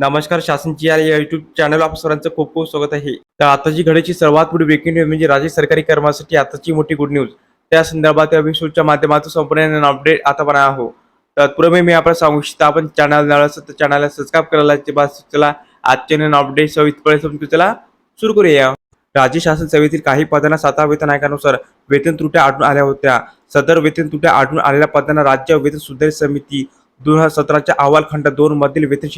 नमस्कार शासनची या YouTube channel आप सरांचं खूप खूप स्वागत आहे. तर आताची घडीची सर्वात मोठी ब्रेकिंग न्यूज म्हणजे राज्य सरकारी कर्मचाऱ्यांसाठी आताची मोठी गुड न्यूज त्या संदर्भात या एपिसोडच्या माध्यमातून संपूर्ण अपडेट आता पण आहो. तत्पूर्वी मी आपण सांगू इच्छितो आपण चॅनल नळ तर चॅनलला सबस्क्राईब करायला ते बस चला. आजचे नवीन अपडेट सविस्तपणे समजू चला सुरू करूया. राज्य शासन सेवेतील काही पदांना सातवा वेतन आयोगानुसार वेतन त्रुट्या आढळून आल्या होत्या. सदर वेतन त्रुट्या आढळून आलेल्या पदांना राज्य वेतन सुधारित समिती दोन हजार सतराच्या अहवाल खंड दोन मधील वेतन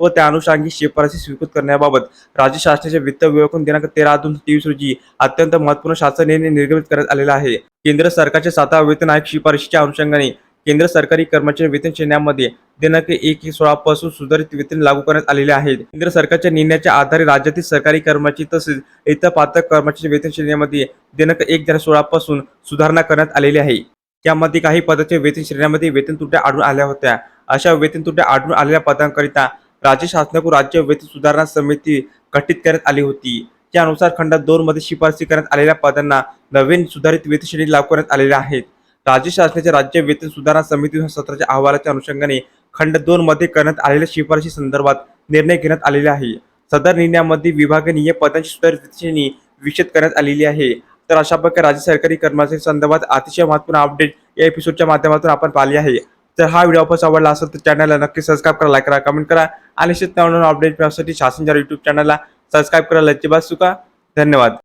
व त्या अनुषंगी शिफारसी स्वीकृत करण्याबाबत राज्य शासनाच्या वित्त विभागाकडून दिनांक तेरा दोन तेवीस रोजी अत्यंत महत्त्वपूर्ण शासन निर्णय निर्गमित करण्यात आलेला आहे. केंद्र सरकारच्या सातवा वेतन आयोग शिफारशीच्या अनुषंगाने केंद्र सरकारी कर्मचारी वेतन श्रेण्यामध्ये दिनांक एक सोळा पासून सुधारित वेतन लागू करण्यात आलेले आहे केंद्र सरकारच्या निर्णयाच्या आधारे राज्यातील सरकारी कर्मचारी तसेच इतर पात्र कर्मचारी वेतन श्रेणीमध्ये दिनांक एक हजार सोळा पासून सुधारणा करण्यात आलेली आहे. त्यामध्ये काही पदाच्या वेतन श्रेण्यामध्ये वेतन तुट्या आढळून आल्या होत्या. अशा वेतन तुट्या आढळून आलेल्या पदांकरिता राज्य शासनाकडून राज्य वेतन सुधारणा समिती गठीत करण्यात आली होती. त्यानुसार खंड दोन मध्ये शिफारसी करण्यात आलेल्या पदांना नवीन सुधारित वेतन श्रेणी लागू करण्यात आलेल्या आहेत. राज्य शासनाच्या राज्य वेतन सुधारणा समिती सत्राच्या अहवालाच्या अनुषंगाने खंड दोन मध्ये करण्यात आलेल्या शिफारशी संदर्भात निर्णय घेण्यात आलेले आहे. सदर निर्णयामध्ये विभागनीय पदांची सुधारित श्रेणी विकसित करण्यात आलेली आहे. तर अशा प्रकारे राज्य सरकारी कर्मचारी संदर्भात अतिशय महत्त्वपूर्ण अपडेट या एपिसोडच्या माध्यमातून आपण पाहिले आहे. तर हा व्हिडिओ आपण आवडला असेल तर चॅनलला नक्की सबस्क्राईब करा लाईक करा कमेंट करा. आणि शेतकऱ्यांना अपडेट मिळण्यासाठी शासनच्या युट्यूब चॅनलला सबस्क्राईब करायला अजिबात चुका. धन्यवाद.